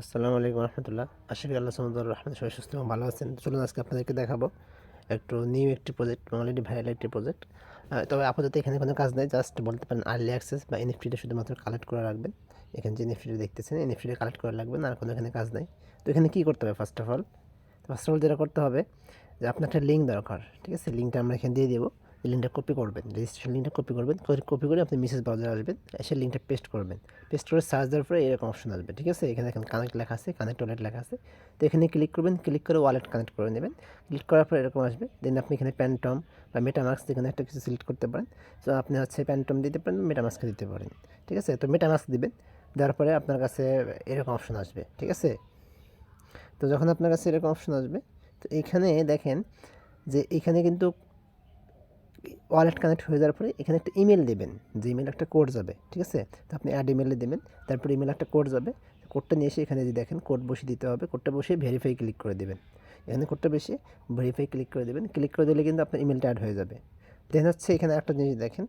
আসসালামু আলাইকুম রহমতুল্লাহ। আশা করি আল্লাহ সামুদ্র রহমান সবাই সুস্থ এবং ভালো আছেন। চলুন আজকে আপনাদেরকে দেখাবো একটু নিউ একটি প্রজেক্ট অলরেডি ভাইরাল একটি প্রজেক্ট তবে আপাতত এখানে কোনো কাজ নেই জাস্ট বলতে পারেন আর্লি অ্যাক্সেস বা এনএফটিটা শুধুমাত্র কালেক্ট করে রাখবেন। এখানে যে এনএফটিটা দেখতেছেন এনএফটিটা কালেক্ট করে রাখবেন, আর কোনো এখানে কাজ নেই। তো এখানে কী করতে হবে first of all first of all যেটা করতে হবে, যে আপনার একটা লিঙ্ক দরকার, ঠিক আছে? লিঙ্কটা আমরা এখানে দিয়ে দেবো। লিঙ্কটা কপি করবেন রেজিস্ট্রেশন লিঙ্কটা কপি করবেন কপি করে আপনি মেসেজ ব্রাউজারে আসবেন, এসে লিঙ্কটা পেস্ট করবেন। পেস্ট করে সার্চ দেওয়ার পরে এরকম অপশন আসবে, ঠিক আছে? এখানে এখন কানেক্ট লেখা আছে কানেক্ট ওয়ালেট লেখা আছে। তো এখানে ক্লিক করবেন ক্লিক করে ওয়ালেট কানেক্ট করে নেবেন। ক্লিক করার পর এরকম আসবে। দেন আপনি এখানে প্যান্টম বা মেটামার্কস যেখানে একটা কিছু সিলেক্ট করতে পারেন, তো আপনি হচ্ছে প্যান্টম দিতে পারেন মেটামার্কসকে দিতে পারেন, ঠিক আছে? তো মেটামার্কস দিবেন, দেওয়ার পরে আপনার কাছে এরকম অপশন আসবে, ঠিক আছে? তো যখন আপনার কাছে এরকম অপশন আসবে, তো এখানে দেখেন যে এখানে কিন্তু ওয়ালেট কানেক্ট হয়ে যাওয়ার পরে এখানে একটা ইমেল দেবেন, যে ইমেল একটা কোড যাবে, ঠিক আছে? তো আপনি অ্যাড ইমেলে দেবেন, তারপর ইমেল একটা কোড যাবে, কোডটা নিয়ে এসে এখানে যে দেখেন কোড বসিয়ে দিতে হবে, কোডটা বসিয়ে ভেরিফাই ক্লিক করে দেবেন। এখানে কোডটা বেশি ভেরিফাই ক্লিক করে দেবেন ক্লিক করে দিলে কিন্তু আপনার ইমেলটা অ্যাড হয়ে যাবে। দেন হচ্ছে এখানে একটা জিনিস দেখেন,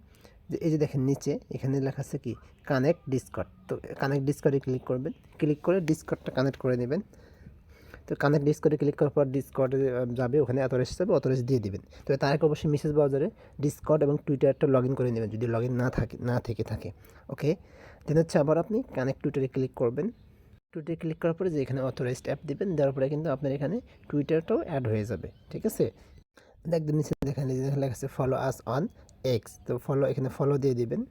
যে এই যে দেখেন নিচে, এখানে লেখা আছে কি? কানেক্ট ডিসকট তো কানেক্ট ডিসকটে ক্লিক করবেন ক্লিক করে ডিসকটটা কানেক্ট করে নেবেন। তো কানেক্ট ডিসকটে ক্লিক করার পর ডিসকটে যাবে, ওখানে অথরাইজ যাবে অথরাইজ দিয়ে দিবেন। তো তার আগে অবশ্যই মেসেজ ব্রাউজারে ডিসকর্ড এবং টুইটারটা লগ ইন করে নেবেন, যদি লগ ইন না থাকে, না থেকে থাকে। ওকে দেন হচ্ছে আবার আপনি কানেক্ট টুইটারে ক্লিক করবেন। টুইটারে ক্লিক করার পরে যে এখানে অথরাইজড অ্যাপ দেবেন, দেওয়ার পরে কিন্তু আপনার এখানে টুইটারটাও অ্যাড হয়ে যাবে, ঠিক আছে? একদম নিচে দেখেন লেখা আছে ফলো আস অন এক্স তো ফলো এখানে ফলো দিয়ে দিবেন।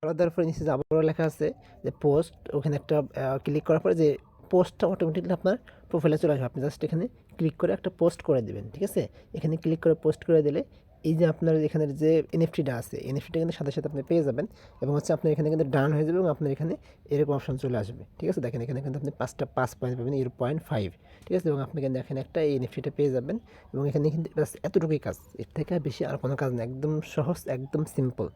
ফলো দেওয়ার পরে নিচে আবারও লেখা আছে, যে পোস্ট ওখানে একটা ক্লিক করার পরে যে পোস্টটা অটোমেটিকলি আপনার প্রোফাইলে চলে আসবে। আপনি জাস্ট এখানে ক্লিক করে একটা পোস্ট করে দেবেন, ঠিক আছে? এখানে ক্লিক করে পোস্ট করে দিলে এই যে আপনার এখানের যে এনএফটিটা আছে এনএফটিটা কিন্তু সাথে সাথে আপনি পেয়ে যাবেন এবং হচ্ছে আপনার এখানে কিন্তু ডান হয়ে যাবে এবং আপনার এখানে এরকম অপশন চলে আসবে। ঠিক আছে? দেখেন এখানে কিন্তু আপনি পাঁচটা পাঁচ পয়েন্ট পাবেন, এর পয়েন্ট ফাইভ ঠিক আছে? এবং আপনি কিন্তু এখানে একটা এই এনএফটিটা পেয়ে যাবেন এবং এখানে কিন্তু এতটুকুই কাজ। এর থেকে বেশি আর কোনো কাজ নেই। একদম সহজ, একদম সিম্পল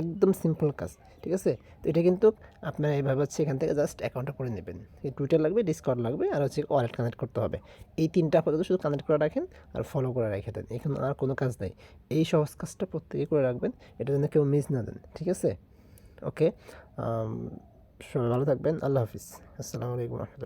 একদম সিম্পল কাজ। ঠিক আছে? তো এটা কিন্তু আপনার এইভাবে হচ্ছে এখান থেকে জাস্ট অ্যাকাউন্টটা করে নেবেন। টুইটার লাগবে ডিসকর্ড লাগবে আর হচ্ছে ওয়ালেট কানেক্ট করতে হবে। এই তিনটা আপাতত শুধু কানেক্ট করে রাখেন আর ফলো করে রেখে দেন। এখানে আর কোনো কাজ নেই। এই সহজ কাজটা প্রত্যেকে করে রাখবেন, এটা যেন কেউ মিস না দেন, ঠিক আছে? ওকে সবাই ভালো থাকবেন, আল্লাহ হাফিজ। আসসালামু আলাইকুম রহমতুল্লাহ।